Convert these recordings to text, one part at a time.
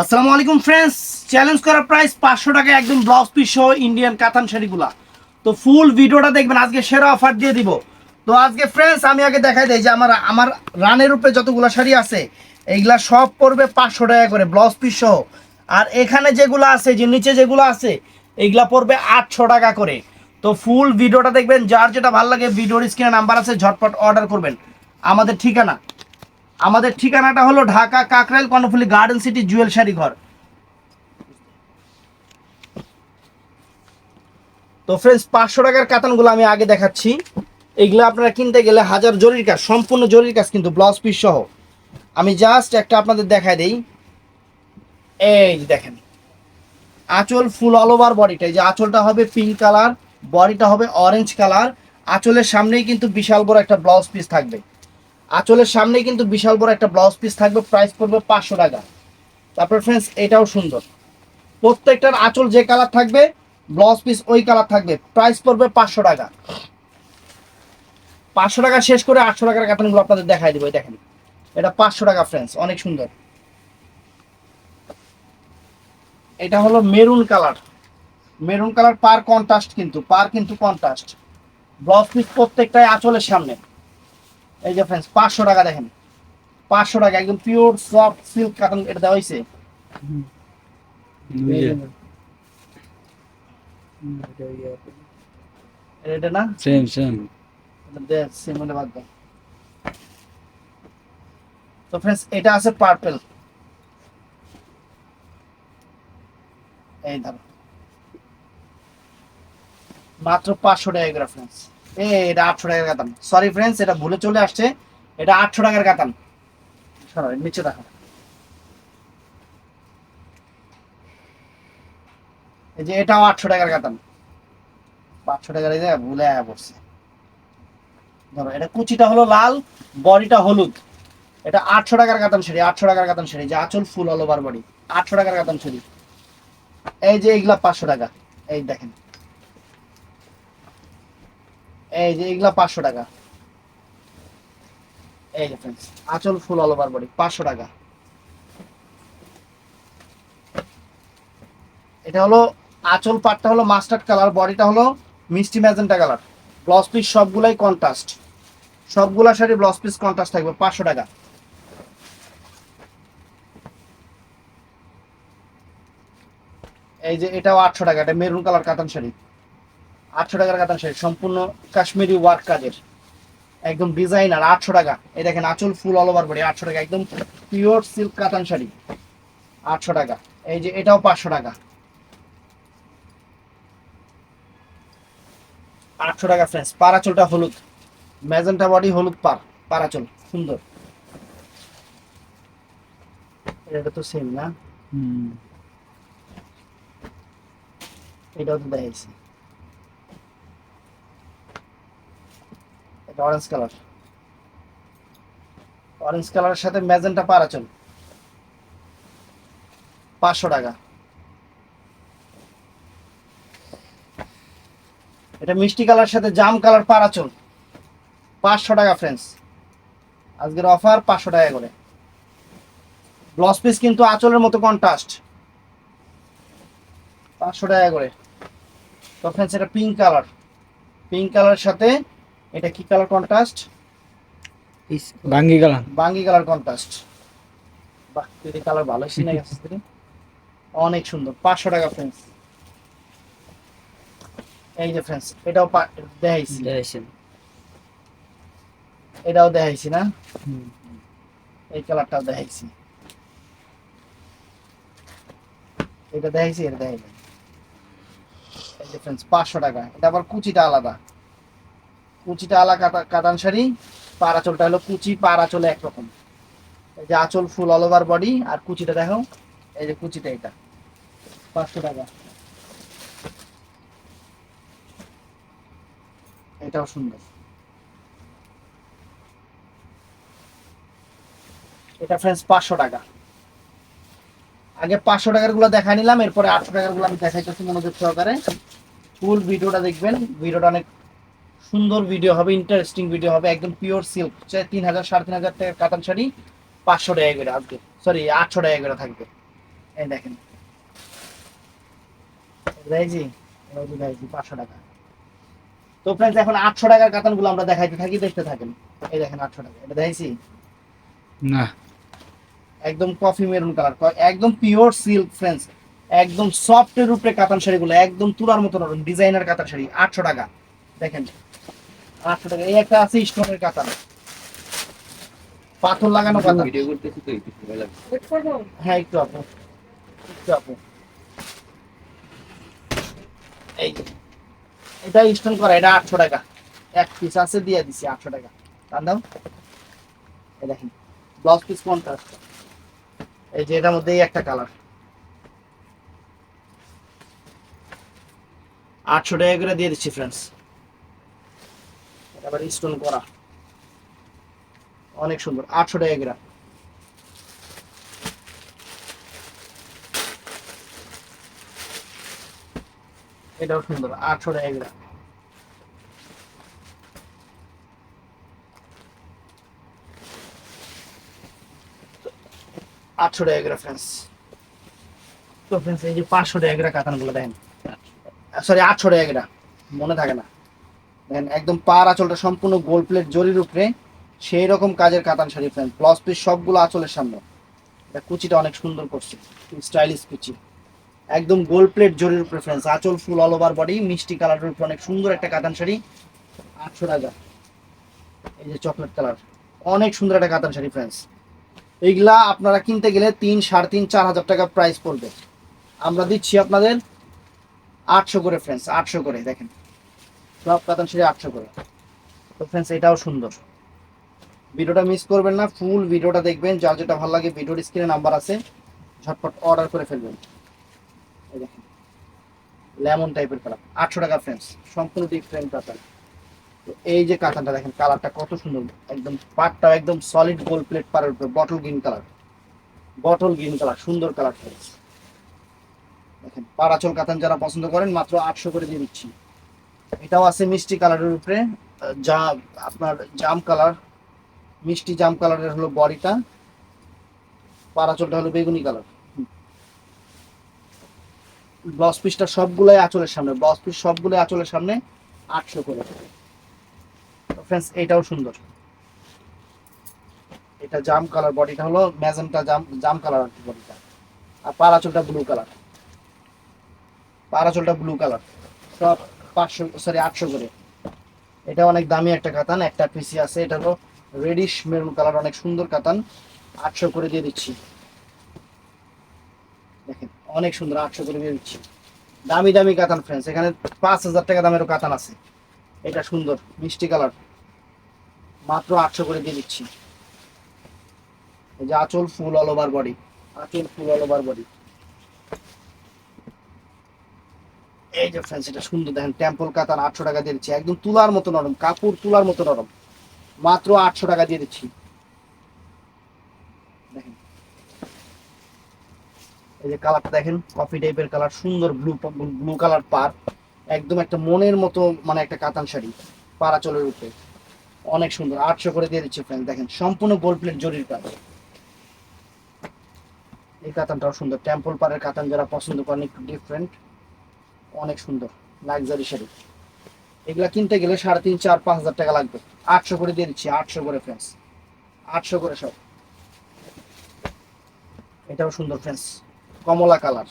আসসালামু আলাইকুম friends challenge করা প্রাইস পাঁচশো টাকা একদম ব্লাউজ পিস সহ ইন্ডিয়ান কাতান শাড়িগুলা। তো ফুল ভিডিওটা দেখবেন, আজকে সেরা অফার দিয়ে দিব। তো আজকে ফ্রেন্ডস আমি আগে দেখাই দিই যে আমার আমার রানের উপরে যতগুলো শাড়ি আছে, এইগুলা সব পড়বে পাঁচশো টাকা করে ব্লাউজ পিস সহ। আর এখানে যেগুলো আছে, যে নিচে যেগুলো আছে, এইগুলা পড়বে আটশো টাকা করে। তো ফুল ভিডিওটা দেখবেন, যার যেটা ভালো লাগে, ভিডিওর স্ক্রিনে নাম্বার আছে, ঝটপট অর্ডার করবেন। আমাদের ঠিকানা আমাদের ঠিকানাটা হলো Dhaka Kakrail Karnaphuli garden city Jewel sari ঘর। তো ফ্রেন্ডস পাঁচশো টাকার কাতানগুলো আমি আগে দেখাচ্ছি। এগুলো আপনারা কিনতে গেলে হাজার জরির কাজ, সম্পূর্ণ জরির কাজ কিন্তু ব্লাউজ পিস সহ। আমি জাস্ট একটা আপনাদের দেখাই দেই। এই দেখেন, আঁচল ফুল অল ওভার বডিটা এই যে আঁচলটা হবে পিঙ্ক কালার বডিটা হবে অরেঞ্জ কালার আঁচলের সামনেই কিন্তু বিশাল বড় একটা ব্লাউজ পিস থাকবে। আঁচলের সামনে কিন্তু বিশাল বড় একটা ব্লাউজ পিস থাকবে প্রাইস পড়বে পাঁচশো টাকা। তারপর ফ্রেন্ডস এটাও সুন্দর। প্রত্যেকটার আঁচল যে কালার থাকবে ব্লাউজ পিস ওই কালার থাকবে প্রাইস পড়বে পাঁচশো টাকা। পাঁচশো টাকা শেষ করে আটশো টাকার কাতানগুলো আপনাদের দেখাই দিব দেখেন। এটা পাঁচশো টাকা ফ্রেন্ডস অনেক সুন্দর। এটা হলো মেরুন কালার মেরুন কালার পার কন্ট্রাস্ট কিন্তু, পার কিন্তু কন্ট্রাস্ট ব্লাউজ পিস প্রত্যেকটাই আঁচলের সামনে। এই যে ফ্রেন্ডস পাঁচশো টাকা দেখেন। পাঁচশো টাকা একদম পিওর সফট সিল্ক কাটন এটা দেওয়া হয়েছে। এটা না? সেম সেম সিমলে বাদ দাও। তো ফ্রেন্ডস এটা আছে পার্পল এই ধরো মাত্র পাঁচশো টাকা ফ্রেন্ডস এটা আটশো টাকার কাতান সরি ফ্রেন্ডস এটা ভুলে চলে আসছে। এটা আটশো টাকার কাতান নিচে দেখো। এই যে এটাও আটশো টাকার কাতান পাঁচশো টাকার এই যে ভুলে পড়ছে। ধরো, এটা কুচিটা হলো লাল, বডিটা হলুদ। এটা আটশো টাকার কাতান শাড়ি আটশো টাকার কাতান শাড়ি যে আঁচল ফুল অল ওভার বডি আটশো টাকার কাতান শাড়ি এই যে এইগুলা পাঁচশো টাকা। এই দেখেন। এই যে এইগুলা পাঁচশো টাকা। এই যে ফ্রেন্ডস আঁচল ফুল অল ওভার বডি পাঁচশো টাকা। এটা হলো, আঁচল পাটটা হলো মাস্টার্ড কালার বডিটা হলো মিষ্টি ম্যাজেন্টা কালার ব্লাউজ পিস সবগুলাই কন্ট্রাস্ট সবগুলা শাড়ি ব্লাউজ পিস কন্ট্রাস্ট থাকবে, পাঁচশো টাকা। এই যে এটাও আটশো টাকা, এটা মেরুন কালার কাতান শাড়ি। আটশো টাকার কাতান শাড়ি সম্পূর্ণ কাশ্মীরি ওয়ার্ক কাজের। একদম ডিজাইনার আটশো টাকা। এই দেখেন আঁচল ফুল অল ওভার বডি আটশো টাকা। একদম পিওর সিল্ক কাতান শাড়ি আটশো টাকা। এই যে এটাও পাঁচশো টাকা। আটশো টাকা ফ্রেন্স পারাচলটা হলুদ। ম্যাজেন্টা বডি হলুদ পার পারাচল সুন্দর। এটা তো সেম না? এটাও তো দেখাইছি। এটা অরেঞ্জ কালার অরেঞ্জ কালারের সাথে ম্যাজেন্টা পারাচল পাঁচশো টাকা। এটা মিষ্টি কালার সাথে জাম কালার পারাচল পাঁচশো টাকা ফ্রেন্ডস আজকের অফার পাঁচশো টাকা করে। ব্লাউজ পিস কিন্তু আঁচলের মতো কন্ট্রাস্ট পাঁচশো টাকা করে। তো ফ্রেন্ডস এটা পিঙ্ক কালার পিঙ্ক কালারের সাথে এটা কি কালার কন্ট্রাস্ট ভাঙ্গি কালার বাঙ্গি কালার কন্ট্রাস্ট বাহ তুই কালার ভালো সিনে গেছিস তুই। অনেক সুন্দর পাঁচশো টাকা ফ্রেন্ডস এই যে ফ্রেন্ডস এটাও পা- দেখাইছি। এটাও দেখাইছি না? এই কালারটাও দেখাইছি। এটা দেখাইছি এটা দেখাইছি এই যে ফ্রেন্ডস পাঁচশো টাকা। এটা আবার কুচিটা আলাদা। কুচিটা আলাদা কাতা- কাতান শাড়ি পারাচলটা হলো কুচি পারাচলে একরকম। এই যে আঁচল ফুল অল ওভার বডি আর কুচিটা দেখো, এই যে কুচিটা এটা। পাঁচশো টাকা। এটাও সুন্দর। এটা ফ্রেন্ডস পাঁচশো টাকা। আগে পাঁচশো টাকারগুলো দেখা নিলাম, এরপরে আটশো টাকারগুলো আমি দেখাইতেছি মনোযোগ সহকারে। ফুল ভিডিওটা দেখবেন ভিডিওটা অনেক সুন্দর ভিডিও হবে ইন্টারেস্টিং ভিডিও হবে একদম পিওর সিল্ক চাই তিন হাজার সাড়ে তিন হাজার টাকার কাতান শাড়ি পাঁচশো টাকা করে আজকে। সরি আটশো টাকা করে থাকবে। এই দেখেন। যে দেখাইছি পাঁচশো টাকা। তো ফ্রেন্ডস এখন আটশো টাকার কাতানগুলো আমরা দেখাইতে থাকি দেখতে থাকেন। এই দেখেন আটশো টাকা। এটা দেখাইছি? না। একদম কফি মেরুন কালার একদম পিওর সিল্ক ফ্রেন্ডস একদম সফটের উপরে কাতান শাড়িগুলো একদম তুলার মতো নরম ডিজাইনার কাতান শাড়ি আটশো টাকা। দেখেন। আটশো টাকা। এই একটা আছে স্টোনের কাতান পাথর লাগানো কাতান ভিডিও করতেছি তো একটু সময় লাগবে। হ্যাঁ একটু আপু। একটু আপু। এই এটা স্টোন করা এটা আটশো টাকা। এক পিস আছে দিয়ে দিছি আটশো টাকা। তার দাম এই দেখেন ব্লাউজ পিস কোনটা এই যে এটার মধ্যেই একটা কালার আটশো টাকা করে দিয়ে দিচ্ছি ফ্রেন্ডস আবার স্টোন করা। অনেক সুন্দর, আটশো টাকা করে। এটাও সুন্দর, আটশো টাকা করে। আটশো টাকা করে ফ্রেন্ডস তো ফ্রেন্স এই যে পাঁচশো টাকা কাতানগুলো দেখেন। সরি আটশো টাকা মনে থাকে না। একদম পার আঁচলটা সম্পূর্ণ গোল প্লেট জরির উপরে সেই রকম কাজের কাতান শাড়ি ফ্রেন্ড প্লাস পিস সবগুলো আঁচলের সামনে। এটা কুচিটা অনেক সুন্দর করছে। স্টাইলিশ কুচি। একদম গোল প্লেট জরির উপরে ফ্রেন্ডস আঁচল ফুল অল ওভার বডি মিষ্টি কালারের উপরে অনেক সুন্দর একটা কাতান শাড়ি। আটশো টাকা। এই যে চকলেট কালার অনেক সুন্দর একটা কাতান শাড়ি ফ্রেন্ডস এইগুলা আপনারা কিনতে গেলে তিন, সাড়ে তিন, চার হাজার টাকা প্রাইস পড়বে। আমরা দিচ্ছি আপনাদের আটশো করে ফ্রেন্ডস আটশো করে, দেখেন। সব কাতান শাড়ি আটশো করে। তো ফ্রেন্ডস এটাও সুন্দর। ভিডিওটা মিস করবেন না ফুল ভিডিওটা দেখবেন, যার যেটা ভালো লাগে ভিডিওর স্ক্রিনে নাম্বার আছে, ঝটপট অর্ডার করে ফেলবেন। লেমন টাইপের কালার আটশো টাকা ফ্রেন্ডস সম্পূর্ণ ডিফারেন্ট কাতান। তো এই যে কাতানটা দেখেন কালারটা কত সুন্দর, একদম পাটটা একদম সলিড গোল প্লেট পারের উপরে bottle green colour bottle green colour সুন্দর কালার ফ্রেন্ডস দেখেন, পাড়াচল কাতান যারা পছন্দ করেন, মাত্র আটশো করে দিয়ে দিচ্ছি। এটাও আছে মিষ্টি কালারের উপরে। যা আপনার জাম কালার মিষ্টি জাম কালারের হলো বডিটা। পাড়াচলটা হলো বেগুনি কালার ব্লাউজ পিসটা সবগুলোই আঁচলের সামনে ব্লাউজ পিস সবগুলোই আঁচলের সামনে আটশো করে। ফ্রেন্ডস এটাও সুন্দর। এটা জাম কালার বডিটা হলো ম্যাজেন্টা জাম জাম কালার আর বডিটা। আর পাড়াচলটা ব্লু কালার পাড়াচলটা ব্লু কালার সব পাঁচশো সরি আটশো করে। এটা অনেক দামি একটা কাতান, একটা পিসি আছে, এটা হলো রেডিশ মেরুন কালার অনেক সুন্দর কাতান। আটশো করে দিয়ে দিচ্ছি। দেখেন, অনেক সুন্দর, আটশো করে দিয়ে দিচ্ছি। দামি দামি কাতান ফ্রেন্ডস এখানে পাঁচ হাজার টাকা দামেরও কাতান আছে। এটা সুন্দর, মিষ্টি কালার মাত্র আটশো করে দিয়ে দিচ্ছি। এই যে আঁচল ফুল অল ওভার বডি আঁচল ফুল অল ওভার বডি এই যে ফ্রেন্ডস এটা সুন্দর দেখেন টেম্পল কাতান আটশো টাকা দিয়ে দিচ্ছি। একদম তুলার মতো নরম, কাপড় তুলার মতো নরম। মাত্র আটশো টাকা দিয়ে দিচ্ছি। এই যে কালারটা দেখেন কফি টাইপের কালার সুন্দর ব্লু ব্লু কালার পার। একদম একটা মনের মতো মানে একটা কাতান শাড়ি পাড়া চলের উপরে। অনেক সুন্দর, আটশো করে দিয়ে দিচ্ছি ফ্রেন্ড দেখেন। সম্পূর্ণ গোল্ড প্লেট জরির কাজ। এই কাতানটাও সুন্দর টেম্পল পাড়ের কাতান যারা পছন্দ করেন, একটু ডিফারেন্ট অনেক সুন্দর লাক্সারি শাড়ি। এগুলা কিনতে গেলে সাড়ে তিন, চার, পাঁচ হাজার টাকা লাগবে। আটশো করে দিয়ে দিচ্ছি, আটশো করে ফ্রেন্ডস আটশো করে সব। এটাও সুন্দর ফ্রেন্ডস কমলা কালার।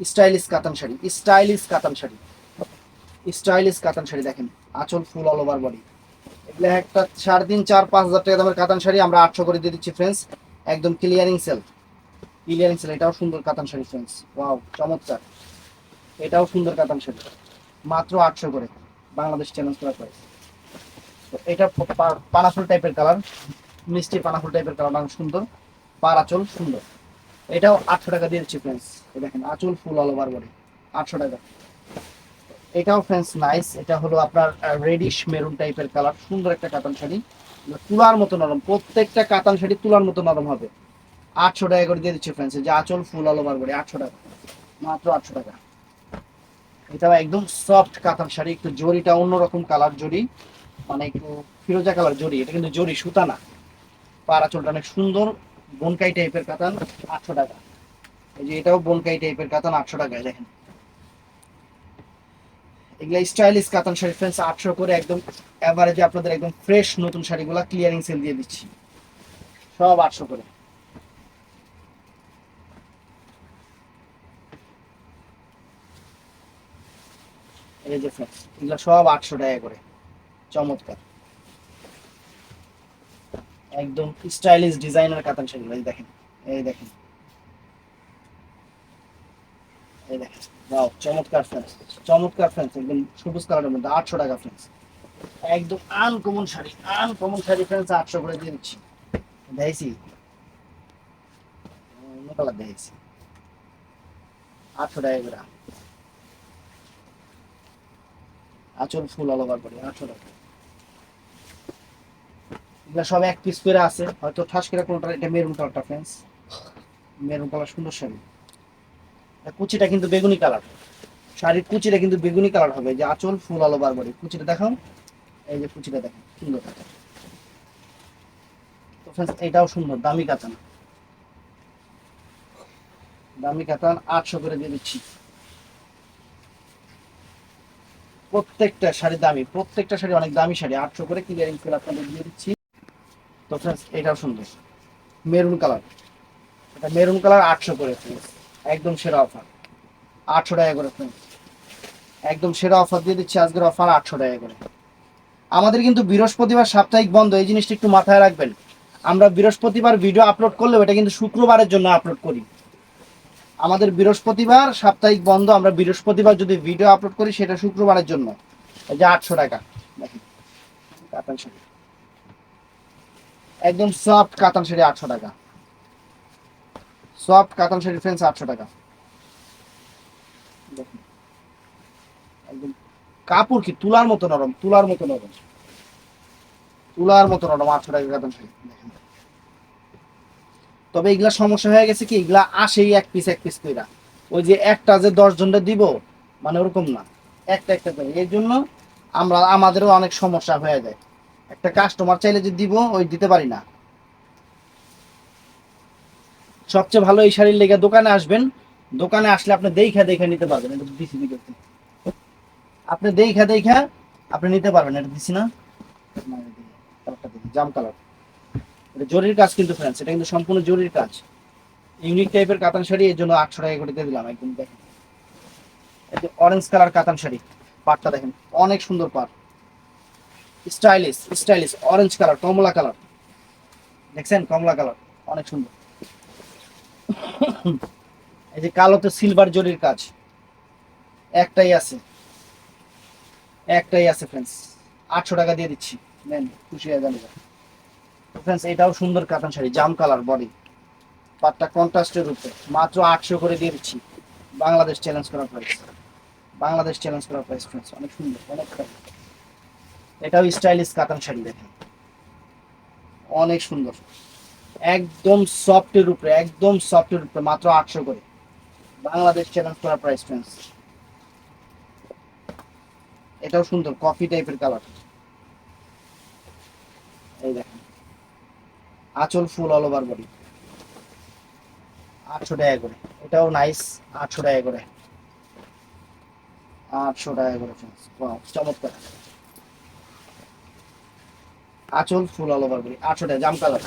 স্টাইলিশ কাতান শাড়ি। স্টাইলিশ কাতান শাড়ি। স্টাইলিশ কাতান শাড়ি দেখেন, আঁচল ফুল অল ওভার বডি এগুলো একটা সাড়ে তিন, চার, পাঁচ হাজার টাকা দামের কাতান শাড়ি, আমরা আটশো করে দিয়ে দিচ্ছি ফ্রেন্ডস একদম ক্লিয়ারিং সেল ক্লিয়ারিং সেল এটাও সুন্দর কাতান শাড়ি ফ্রেন্ডস ওয়াও চমৎকার। এটাও সুন্দর কাতান শাড়ি মাত্র আটশো করে বাংলাদেশ চ্যালেঞ্জ করা প্রাইস তো এটা পানাফুল টাইপের কালার মিষ্টি পানাফুল টাইপের কালার অনেক সুন্দর। পার আঁচল সুন্দর। এটাও আটশো টাকা দিয়ে দিচ্ছি ফ্রেন্ডস দেখেন, আঁচল ফুল অল ওভার বডি আটশো টাকা। এটাও ফ্রেন্ডস নাইস এটা হলো আপনার রেডিশ মেরুন টাইপের কালার সুন্দর একটা কাতান শাড়ি। তুলার মতো নরম। প্রত্যেকটা কাতান শাড়ি তুলার মতো নরম হবে। আটশো টাকা করে দিয়ে দিচ্ছি ফ্রেন্ডস যে আঁচল ফুল অল ওভার বডি আটশো টাকা। মাত্র আটশো টাকা। এটাও একদম সফট কাতান শাড়ি, একটু জরিটা অন্যরকম কালার জরি মানে একটু ফিরোজা কালার জরি, এটা কিন্তু জরি, সুতা না। পাড়া চলটা অনেক সুন্দর, বনকাই টাইপের কাতান আটশো টাকা। এই যে এটাও বনকাই টাইপের কাতান আটশো টাকায়, দেখেন। এগুলা স্টাইলিশ কাতান শাড়ি ফ্রেন্ডস আটশো করে একদম অ্যাভারেজে আপনাদের একদম ফ্রেশ নতুন শাড়িগুলা ক্লিয়ারিং সেল দিয়ে দিচ্ছি। সব আটশো করে। এই যে ফ্রেন্ডস এগুলা সব আটশো টাকা করে। চমৎকার। একদম স্টাইলিশ ডিজাইনার কাতান শাড়িগুলো, এই দেখেন এই দেখেন। এই দেখেন, ওয়াও, চমৎকার ফ্রেন্ডস চমৎকার ফ্রেন্ডস একদম সবুজ কালারের মধ্যে আটশো টাকা ফ্রেন্ডস একদম uncommon sari uncommon sari friends আটশো করে দিয়ে দিচ্ছি। দেখছি অন্য কালার দেখছি আটশো টাকা করে। আচল ফুল অল ওভার করে আটশো টাকা সব এক পিস করে আছে হয়তো ঠাস করে কোনটা এটা মেরুন কালারটা ফ্রেন্ডস মেরুন কালার সুন্দর শাড়ি। কুচিটা কিন্তু বেগুনি কালার শাড়ির কুচিটা কিন্তু বেগুনি কালার হবে যে আঁচল ফুল আলো বারবারি কুচিটা দেখাও। এই যে কুচিটা দেখেন সুন্দর তো friends, এটাও সুন্দর দামি কাতান। দামি কাতান আটশো করে দিয়ে দিচ্ছি। প্রত্যেকটা শাড়ি দামি, প্রত্যেকটা শাড়ি অনেক দামি শাড়ি। আটশো করে ক্লিয়ারিং করে আপনাদের দিয়ে দিচ্ছি। তো ফ্রেন্ডস এটাও সুন্দর। মেরুন কালার এটা মেরুন কালার আটশো করে। একদম সেরা অফার আটশো টাকা করে friends। একদম সেরা অফার দিয়ে দিচ্ছি আজকের অফার আটশো টাকা করে। আমাদের কিন্তু বৃহস্পতিবার সাপ্তাহিক বন্ধ। এই জিনিসটা একটু মাথায় রাখবেন। আমরা বৃহস্পতিবার ভিডিও আপলোড করলেও এটা কিন্তু শুক্রবারের জন্য আপলোড করি। আমাদের বৃহস্পতিবার সাপ্তাহিক বন্ধ, আমরা বৃহস্পতিবার যদি ভিডিও আপলোড করি, সেটা শুক্রবারের জন্য। এই যে আটশো টাকা। একদম সফট কাতান শাড়ি আটশো টাকা। সফট কাতান শাড়ি ফ্রেন্স আটশো টাকা। একদম কাপড় কি? তুলার মতো নরম, তুলার মতো নরম। তুলার মতো নরম, আটশো টাকা কাতান শাড়ি। দেখেন। তবে এগুলা সমস্যা হয়ে গেছে কি, এগুলা আসেই এক পিস এক পিস কইরা। ওই যে একটা যে দশ জনটা দিব মানে ওরকম না। একটা একটা করে। এই জন্য আমরা, আমাদেরও অনেক সমস্যা হয়ে যায়। একটা কাস্টমার চাইলে যে দিব, ওই দিতে পারি না। সবচেয়ে ভালো এই শাড়ির লেগে দোকানে আসবেন। দোকানে আসলে আপনি দেখা দেখা নিতে পারবেন। এটা দিছি দিকে আপনি দেখা দেখা আপনি নিতে পারবেন। এটা দিছি না? জাম কালার। এটা জরির কাজ কিন্তু ফ্রেন্ডস এটা কিন্তু সম্পূর্ণ জরির কাজ। ইউনিক টাইপের কাতান শাড়ি, এর জন্য আটশো টাকা করে দিয়ে দিলাম একদম, দেখেন। অরেঞ্জ কালার কাতান শাড়ি পাটটা দেখেন, অনেক সুন্দর পাট স্টাইলিশ স্টাইলিশ অরেঞ্জ কালার কমলা কালার দেখছেন? কমলা কালার অনেক সুন্দর। এই যে কালোতে সিলভার জরির কাজ। একটাই আছে। একটাই আছে ফ্রেন্ডস আটশো টাকা দিয়ে দিচ্ছি। নেন, খুশি হয়ে যাবে ফ্রেন্ডস এটাও সুন্দর কাতান শাড়ি, জাম কালার বডি পাটটা কন্ট্রাস্টের উপরে। মাত্র আটশো করে দিয়ে দিচ্ছি। বাংলাদেশ চ্যালেঞ্জ করা প্রাইস বাংলাদেশ চ্যালেঞ্জ করা প্রাইস ফ্রেন্ডস অনেক সুন্দর, অনেক এটাও স্টাইলিশ কাতান শাড়ি, দেখেন। অনেক সুন্দর। একদম সফটের উপরে, একদম সফটের উপরে, মাত্র আটশো করে। বাংলাদেশ চ্যালেঞ্জ করা প্রাইস ফ্রেন্ডস এটাও সুন্দর কফি টাইপের কালার এই দেখেন। আঁচল ফুল অল ওভার বডি আটশো টাকা করে। এটাও নাইস আটশো টাকা করে। আটশো টাকা করে চমৎকার। আঁচল ফুল অল ওভার বডি আটশো টাকা, জাম কালার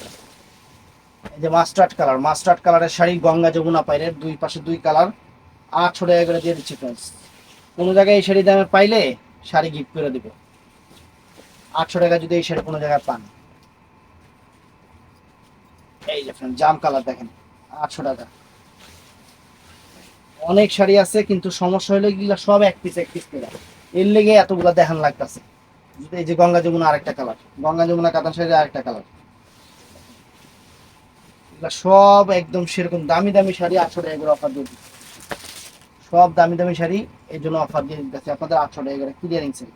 এই যে মাস্টার্ড কালার মাস্টার্ড কালারের শাড়ি গঙ্গা যমুনা পাইরের দুই পাশে দুই কালার আটশো টাকা করে দিয়ে দিচ্ছি ফ্রেন্ডস কোনো জায়গায় এই শাড়ি দামে পাইলে শাড়ি গিফট করে দেবো। আটশো টাকা যদি এই শাড়ি কোনো জায়গায় পান। জাম কালার দেখেন, আটশো টাকা। অনেক শাড়ি আছে, কিন্তু সমস্যা হলো এগুলা সব এক পিস এক পিস করে। এর লেগে এতগুলা দেখান লাগতেছে। এই যে গঙ্গা যমুনা আরেকটা কালার, গঙ্গা যমুনা কাতান শাড়ি আরেকটা কালার। সব একদম সেরকম দামি দামি শাড়ি, আটশো টাকা করে অফার দিয়ে সব দামি দামি শাড়ি এই জন্য অফার দিয়ে দিতেছে। আপনাদের আটশো টাকা করে ক্লিয়ারিং সেল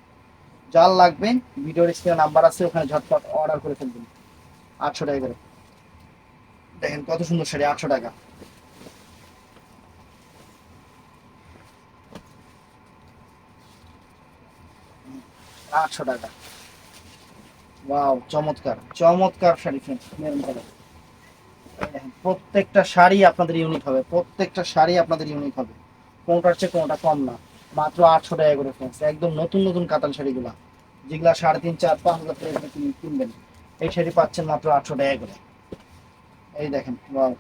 যার লাগবে, ভিডিওর স্ক্রিনে নাম্বার আছে, ওখানে ঝটপট অর্ডার করে ফেলবেন। আটশো টাকা করে। দেখেন কত সুন্দর শাড়ি, আটশো টাকা। আটশো টাকা। ওয়াও, চমৎকার চমৎকার শাড়ি ফ্রেন্ড প্রত্যেকটা শাড়ি আপনাদের ইউনিক হবে, প্রত্যেকটা শাড়ি আপনাদের ইউনিক হবে। কোনটার চেয়ে কোনটা কম না, মাত্র আটশো টাকা করে ফ্রেন্ডস একদম নতুন নতুন কাতান শাড়িগুলা। যেগুলা সাড়ে তিন, চার, পাঁচ হাজার টাকা কিনবেন, এই শাড়ি পাচ্ছেন মাত্র আটশো টাকা করে। এই দেখেন wow।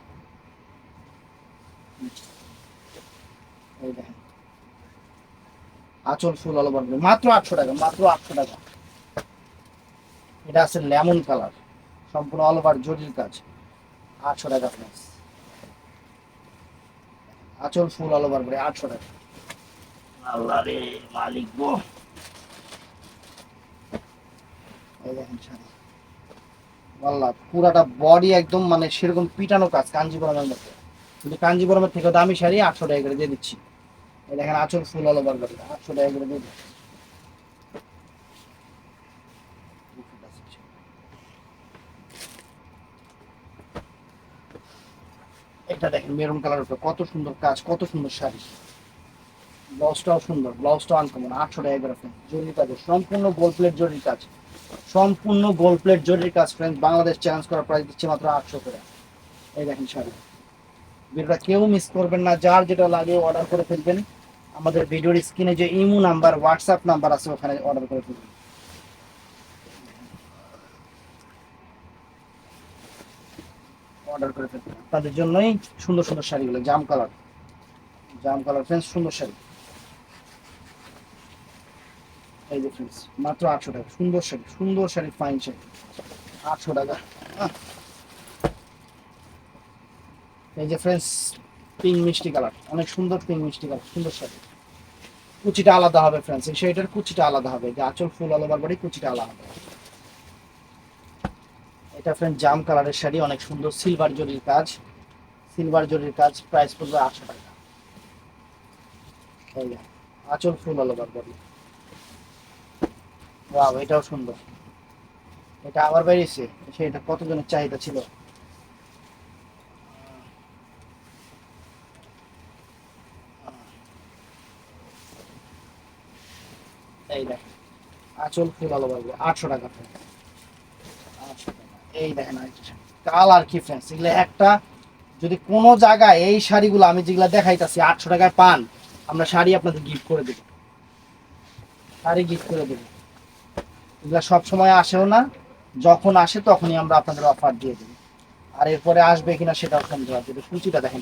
এই দেখেন। আঁচল ফুল আলো বাড়বে মাত্র আটশো টাকা মাত্র আটশো টাকা। এটা আছে লেমন কালার। সম্পূর্ণ অল ওভার জরির কাজ। আটশো টাকা প্রাইস আঁচল ফুল অল ওভার করে আটশো টাকা। আল্লাহ রে মালিক গো। এই দেখেন শাড়ি। আল্লাহ, পুরাটা বডি একদম মানে সেরকম পিটানো কাজ কাঞ্জিপুরমের মতো কিন্তু কাঞ্জিপুরমের থেকে দামি শাড়ি আটশো টাকা করে দিয়ে দিচ্ছি। দেখেন আঁচল ফুল অল করে, আটশো টাকা করে দিয়ে দিচ্ছি। এটা দেখেন মেরুন কালার উপরে কত সুন্দর কাজ, কত সুন্দর শাড়ি। ব্লাউজটাও সুন্দর ব্লাউজটাও আনকমন আটশো টাকা করে জরির কাজ, সম্পূর্ণ গোল প্লেট জরির কাজ। সম্পূর্ণ গোল প্লেট জরির কাজ ফ্রেন্ড বাংলাদেশ চ্যালেঞ্জ করার প্রাইস দিচ্ছে মাত্র আটশো করে। এই দেখেন শাড়ি। ভিডিওটা কেউ মিস করবেন না। যার যেটা লাগে অর্ডার করে ফেলবেন। আমাদের ভিডিওর স্ক্রিনে যে ইমো নাম্বার হোয়াটসঅ্যাপ নাম্বার আছে, ওখানে অর্ডার করে ফেলবেন। অর্ডার করে ফেলবেন। তাদের জন্যই সুন্দর সুন্দর শাড়িগুলো, জাম কালার জাম কালার ফ্রেন্ড সুন্দর শাড়ি। এই যে ফ্রেন্ডস মাত্র আটশো টাকা। সুন্দর শাড়ি সুন্দর শাড়ি ফাইন শাড়ি। আটশো টাকা। এই যে ফ্রেন্ডস পিঙ্ক মিষ্টি কালার অনেক সুন্দর পিঙ্ক মিষ্টি কালার সুন্দর শাড়ি। কুচিটা আলাদা হবে ফ্রেন্ডস এই শাড়িটার কুচিটা আলাদা হবে, যে আঁচল ফুল আলাদা বাড়ি কুচিটা আলাদা হবে। এটা ফ্রেন্ড জাম কালারের শাড়ি, অনেক সুন্দর সিলভার জরির কাজ। সিলভার জরির কাজ প্রাইস পড়বে আটশো টাকা। আঁচল ফুল আলো বারবারি ওয়াও, এটাও সুন্দর। এটা আবার বেরিয়েছে। সেটা কতজনের চাহিদা ছিল? এই দেখ আঁচল ফুল আলো বারবে আটশো টাকা। আটশো। এই দেখেন কালার কি ফ্রেন্ডস এগুলো একটা, যদি কোনো জায়গায় এই শাড়িগুলো আমি যেগুলো দেখাইতাছি, আটশো টাকায় পান, আমরা শাড়ি আপনাদের গিফট করে দেবো। শাড়ি গিফট করে দেবো। এগুলো সব সময় আসেও না। যখন আসে তখনই আমরা আপনাদের অফার দিয়ে দেবো। আর এরপরে আসবে কিনা সেটাও সন্দেহ আছে। কুচিটা দেখেন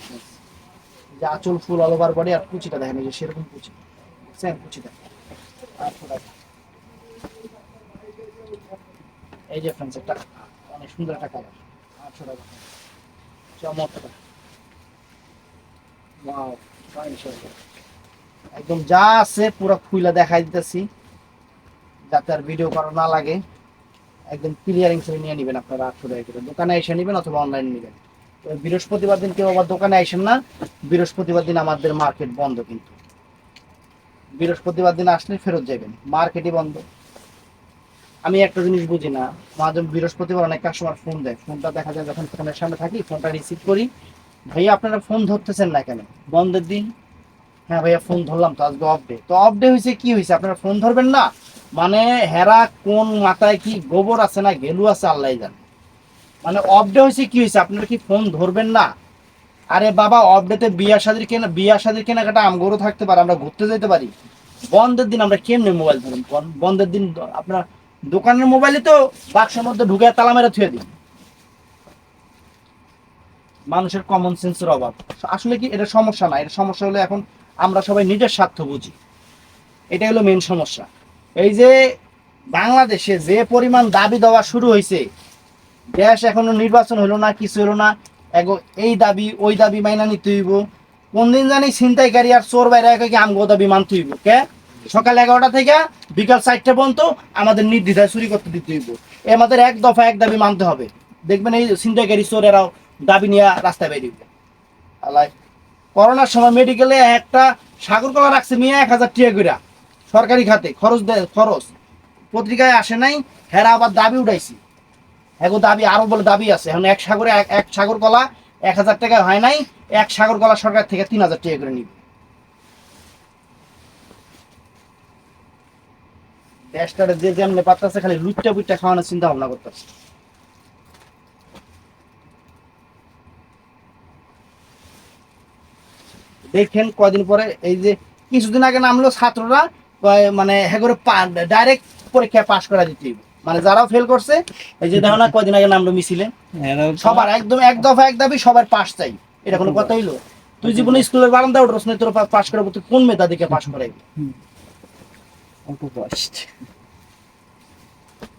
যে আঁচল ফুল অল ওভার বডি আর কুচিটা দেখেন যে সেরকম কুচি। সেম কুচিটা। এই যে ফ্রেন্ডস একটা অনেক সুন্দর একটা কালার আটশো টাকা চমৎকার। একদম যা আছে পুরো খুইলা দেখাই দিতেছি। যাতে আর ভিডিও করা না লাগে, একদম ক্লিয়ারিং করে নিয়ে নেবেন আপনারা আটশো টাকা করে দোকানে এসে নেবেন অথবা অনলাইন নেবেন। বৃহস্পতিবার দিন কেউ আবার দোকানে আসেন না, বৃহস্পতিবার দিন আমাদের মার্কেট বন্ধ কিন্তু। বৃহস্পতিবার দিন আসলে ফেরত যাবেন মার্কেটই বন্ধ। আমি একটা জিনিস বুঝি না, মাঝে বৃহস্পতিবার অনেক কাস্টমার ফোন দেয়। ফোনটা দেখা যায় যখন ফোনের সামনে থাকি ফোনটা রিসিভ করি। ভাইয়া, আপনারা ফোন ধরতেছেন না কেন? বন্ধের দিন? হ্যাঁ ভাইয়া ফোন ধরলাম তো, আজকে অফ ডে তো অফ ডে হয়েছে কি হয়েছে আপনারা ফোন ধরবেন না? মানে হেরা কোন মাথায় কি গোবর আছে না গেলু আছে, আল্লাহ জানে। মানে অফ ডে হয়েছে, কি হয়েছে? আপনারা কি ফোন ধরবেন না? আরে বাবা অফ ডেতে বিয়া শাদির কেনা বিয়া শাদির কেনাকাটা আমগরও থাকতে পারে, আমরা ঘুরতে যেতে পারি। বন্ধের দিন আমরা কেমনে মোবাইল ধরুন বন- বন্ধের দিন আপনার দোকানের মোবাইলে তো বাক্সের মধ্যে ঢুকে তালা মেরে থুয়ে দিন মানুষের কমন সেন্সের অভাব। আসলে কি, এটা সমস্যা না, এটা সমস্যা হলো এখন আমরা সবাই নিজের স্বার্থ বুঝি। এটা হলো মেন সমস্যা। এই যে বাংলাদেশে যে পরিমাণ দাবি দেওয়া শুরু হয়েছে, দেশ এখনও নির্বাচন হলো না, কিছু হলো না এই দাবি, ওই দাবি মাইনা নিতে হইব। কোন দিন জানি ছিনতাইকারী আর চোর বাইরে কি আমগো দাবি মানতে হইব, কে? সকাল এগারোটা থেকে বিকাল চারটে পর্যন্ত আমাদের নির্দ্বিধায় চুরি করতে দিতে হইব। এ আমাদের এক দফা এক দাবি মানতে হবে। দেখবেন এই ছিনতাইকারী চোরেরাও দাবি নিয়ে রাস্তায় বেরিয়ে আলাই করোনার সময় মেডিকেলে একটা সাগর কলা রাখছে, মেয়ে এক হাজার টিয়া কইরা। সরকারি খাতে, খরচ খরচ। পত্রিকায় আসে নাই, হেরা আবার দাবি উঠাইছি। এখন দাবি, আরও বলে দাবি আছে। এখন এক সাগরে এক সাগর কলা এক হাজার টাকা হয় নাই, এক সাগর কলা সরকার থেকে তিন হাজার টাকা করে নিবে। দেশটারে যে যেমনি পাত্তাছে খালি লুটটা পুটটা খাওয়ানোর চিন্তা ভাবনা করতেছে। দেখেন কদিন পরে, এই যে কিছুদিন আগে নামলো ছাত্ররা মানে হ্যাঁ করে ডাইরেক্ট পরীক্ষায় পাশ করা দিতে। মানে যারাও ফেল করছে এই যে দেখো না কয়দিন আগে নামলো মিছিলে। সবার একদম এক দফা এক দাবি সবার পাশ চাই। এটা কোনো কথা হইল তুই জীবনে স্কুলের বারান্দা উঠছ না তোর পাশ করাবো তুই কোন মেধা দিকে পাশ করাইবি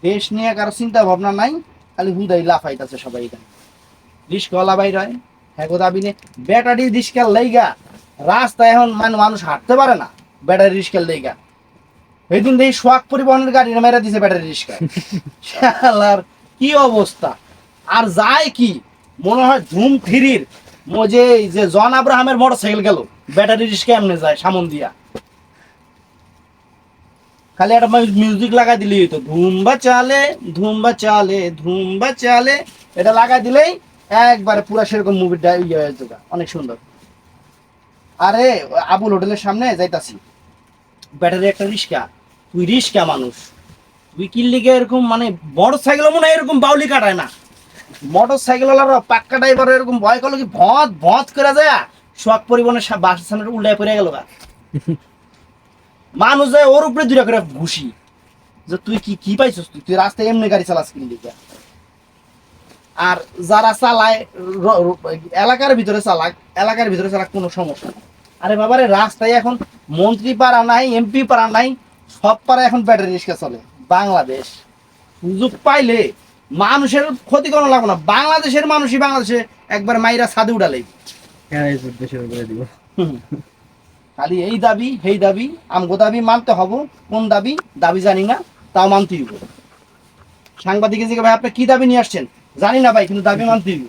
দেশ নিয়ে কারও চিন্তা ভাবনা নাই খালি হুদাই লাফাইতাছে সবাই এখানে। রিস্কওয়ালা বাইর হয়। হ্যাঁ দাবি নে ব্যাটারি রিস্কার লাইগা। রাস্তায় এখন মানে মানুষ হাঁটতে পারে না ব্যাটারি রিস্কার লাইগা। এই দিন দেখি সোয়াক পরিবহনের গাড়ি মেরা দিছে ব্যাটারি রিস্কা শালার কি অবস্থা? আর যায় কি? মনে হয় ধুম থ্রির। এই যে জন আব্রাহামের মোটর সাইকেল গেল, ব্যাটারি রিস্কা এমনি যায় সামন দিয়া। খালি একটা মিউজিক লাগাই দিলেই হতো ধুমবা চালে ধুমবা চালে ধুমবা চালে। এটা লাগাই দিলেই একবারে পুরো সেরকম মুভির ইয়ে অনেক সুন্দর। আরে, আবুল হোটেলের সামনে যাইতাছি। ব্যাটারি একটা রিস্কা। তুই রিস্কা মানুষ। তুই কিল্লিকে এরকম মানে মোটর সাইকেল মনে হয় এরকম বাউলি কাটায় না। মোটর পাক্কা ড্রাইভার এরকম ভয় করল কি করে যায়। শখ পরিবহনের বাসের সামনে উল্টায় পড়ে গেল মানুষ যায় ওর উপরে দুটা করে ঘুষি। যে তুই কি কি পাইছিস তুই? তুই রাস্তায় এমনি গাড়ি চালাস কিনলি আর যারা চালায় এলাকার ভিতরে চালাক, এলাকার ভিতরে চালাক কোনো সমস্যা আরে বাবারে, রাস্তায় এখন মন্ত্রী পাড়া নাই এমপি পাড়া নাই সব পাড়া এখন ব্যাটারি রিক্সা চলে। বাংলাদেশ। সুযোগ পাইলে মানুষের ক্ষতি কোনো লাগবে না। বাংলাদেশের মানুষই বাংলাদেশে একবার মাইরা ছাদে দিব। হুম। খালি এই দাবি সেই দাবি আমগো দাবি মানতে হব। কোন দাবি? দাবি জানি না তাও মানতেই হইব। সাংবাদিক জিজ্ঞাসা ভাই আপনি কি দাবি নিয়ে আসছেন? জানি না ভাই কিন্তু দাবি মানতেই হইব।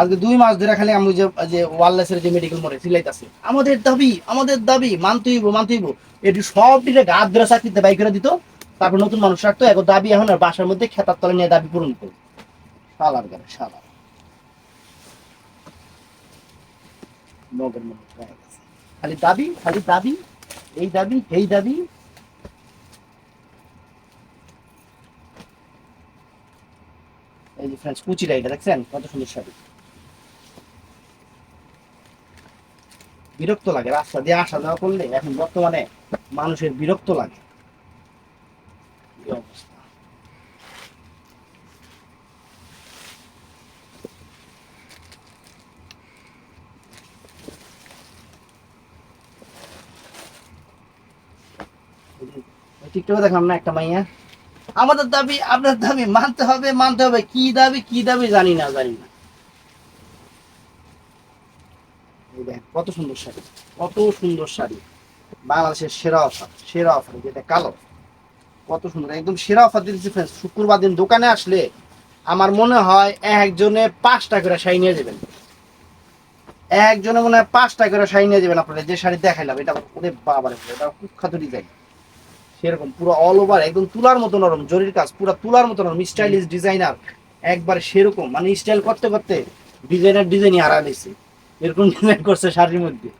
আজকে দুই মাস ধরে খালি আমি যে ওয়ারলেসের যে মেডিকেল মরে সিলাইতাছে আমাদের দাবি আমাদের দাবি মানতে হইব মানতে হইব। এটি সব দিকে গাছ চাকরিতে বাই করে দিত, তারপর নতুন মানুষ রাখতো, এখন দাবি এখন আর বাসার মধ্যে খেতার তলে নিয়ে দাবি পূরণ করবে। শালার গাড়ি শালার। খালি দাবি খালি দাবি, এই দাবি এই দাবি এই যে ফ্রেন্ডস কুচিটা এটা দেখছেন? কত সুন্দর শাড়ি। বিরক্ত লাগে, রাস্তা দিয়ে আসা যাওয়া করলে এখন বর্তমানে মানুষের বিরক্ত লাগে। টিকটকে দেখলাম না একটা মাইয়া? আমাদের দাবি, আপনার দাবি মানতে হবে মানতে হবে। কি দাবি কি দাবি জানি না জানি না। কত সুন্দর শাড়ি, কত সুন্দর শাড়ি। বাংলাদেশের সেরা অফার সেরা অফার, যেটা কালো। কত সুন্দর, একদম সেরা অফার দিতেছি ফ্রেন্ডস শুক্রবার দিন দোকানে আসলে আমার মনে হয় একজনে পাঁচটা করে শাড়ি নিয়ে যাবেন। একজনে মনে হয় পাঁচটা করে শাড়ি নিয়ে যাবেন আপনারা যে শাড়ি দেখাইলাম, এটা ওরে বাবারে, এটা কুখ্যাত ডিজাইন সেরকম, পুরো অল ওভার একদম তুলার মতো নরম, জরির কাজ, পুরো তুলার মতো নরম স্টাইলিশ ডিজাইনার একবার সেরকম মানে স্টাইল করতে করতে ডিজাইনার ডিজাইনই হারা দিছে। এরকম ডিজাইন করছে শাড়ির মধ্যে।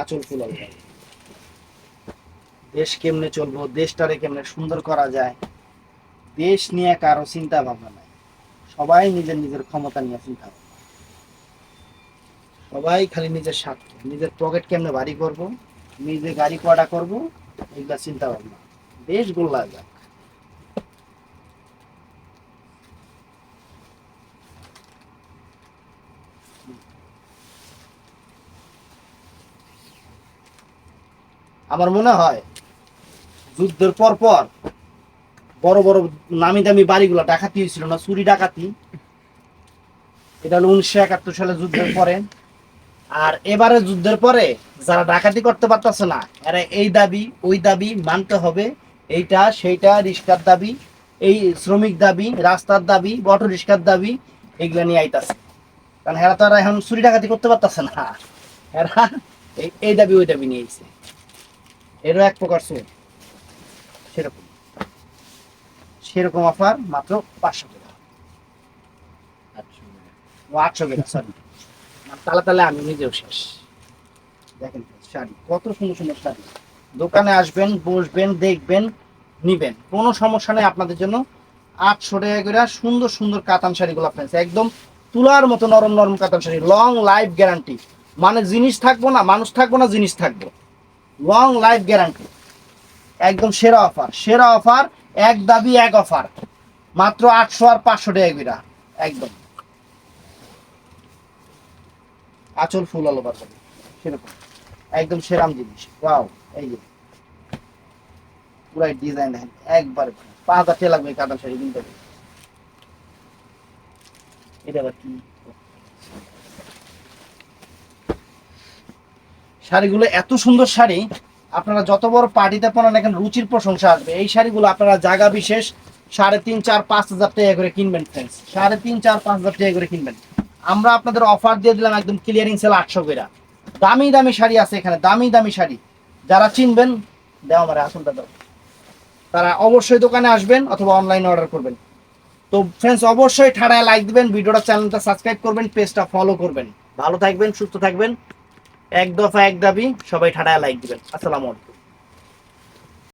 আচল ফুল দেশ কেমনে চলবো, দেশটারে কেমনে সুন্দর করা যায়, দেশ নিয়ে কারও চিন্তা ভাবনা নাই। সবাই নিজের নিজের ক্ষমতা নিয়ে চিন্তা ভাবনা। সবাই খালি নিজের স্বার্থ, নিজের পকেট কেমনে ভারী করব, নিজে গাড়ি কটা করব এগুলা চিন্তা ভাবনা। দেশ গোল্লা যাক। আমার মনে হয় যুদ্ধের পর পর বড় বড় নামি দামি বাড়িগুলো ডাকাতি হয়েছিল না, চুরি ডাকাতি। এটা হলো উনিশশো একাত্তর সালে যুদ্ধের পরে। আর এবারে যুদ্ধের পরে যারা ডাকাতি করতে পারতেছে না, এরা এই দাবি, ওই দাবি মানতে হবে। এইটা, সেইটা রিস্কার দাবি, এই শ্রমিক দাবি, রাস্তার দাবি, অটো রিস্কার দাবি, এগুলো নিয়ে আইতাছে। কারণ এরা তো এখন চুরি ডাকাতি করতে পারতেছে না। এরা এই- দাবি, ওই দাবি নিয়ে আইছে। এরও এক প্রকার চোর। সেরকম। সেরকম অফার মাত্র পাঁচশো টাকা। আটশো টাকা। সরি তালা তালে আমি নিজেও শেষ। দেখেন শাড়ি, কত সুন্দর সুন্দর শাড়ি। দোকানে আসবেন, বসবেন, দেখবেন, নিবেন। কোনো সমস্যা নেই আপনাদের জন্য। আটশো টাকা করে সুন্দর সুন্দর কাতান শাড়িগুলো ফ্রেন্ডস একদম তুলার মতো নরম নরম কাতান শাড়ি। লং লাইফ গ্যারান্টি মানে জিনিস থাকব না, মানুষ থাকব না, জিনিস থাকব। লং লাইফ গ্যারান্টি একদম সেরা অফার সেরা অফার এক দাবি, এক অফার মাত্র আটশো আর পাঁচশো টাকা একদম। আচল ফুল আলো বাজার সেরকম। একদম সেরাম জিনিস। ওয়াও, এই যে। পুরাই ডিজাইন দেখেন, একবারে হাজার টাকা লাগবে কাতান শাড়ি, কিনতে এটা। আবার কি? শাড়িগুলো এত সুন্দর শাড়ি, আপনারা যত বড় পার্টিতে পড়েন এখন রুচির প্রশংসা আসবে। এই শাড়িগুলো আপনারা জায়গা বিশেষ সাড়ে তিন, চার, পাঁচ হাজার টাকা করে কিনবেন ফ্রেন্ডস সাড়ে তিন, চার, পাঁচ হাজার টাকা করে কিনবেন। আমরা আপনাদের অফার দিয়ে দিলাম একদম ক্লিয়ারিং সেল আটশো করে দামি দামি শাড়ি আছে এখানে, দামি দামি শাড়ি। যারা চিনবেন, দেওয়া আমার আসনটা দাও। তারা অবশ্যই দোকানে আসবেন অথবা অনলাইনে অর্ডার করবেন। তো ফ্রেন্ডস অবশ্যই ঠাড়ায় লাইক দিবেন, ভিডিওটা চ্যানেলটা সাবস্ক্রাইব করবেন পেজটা ফলো করবেন। ভালো থাকবেন, সুস্থ থাকবেন। এক দফা এক দাবি, সবাই ঠাড়ায় লাইক দিবেন। আসসালামু আলাইকুম।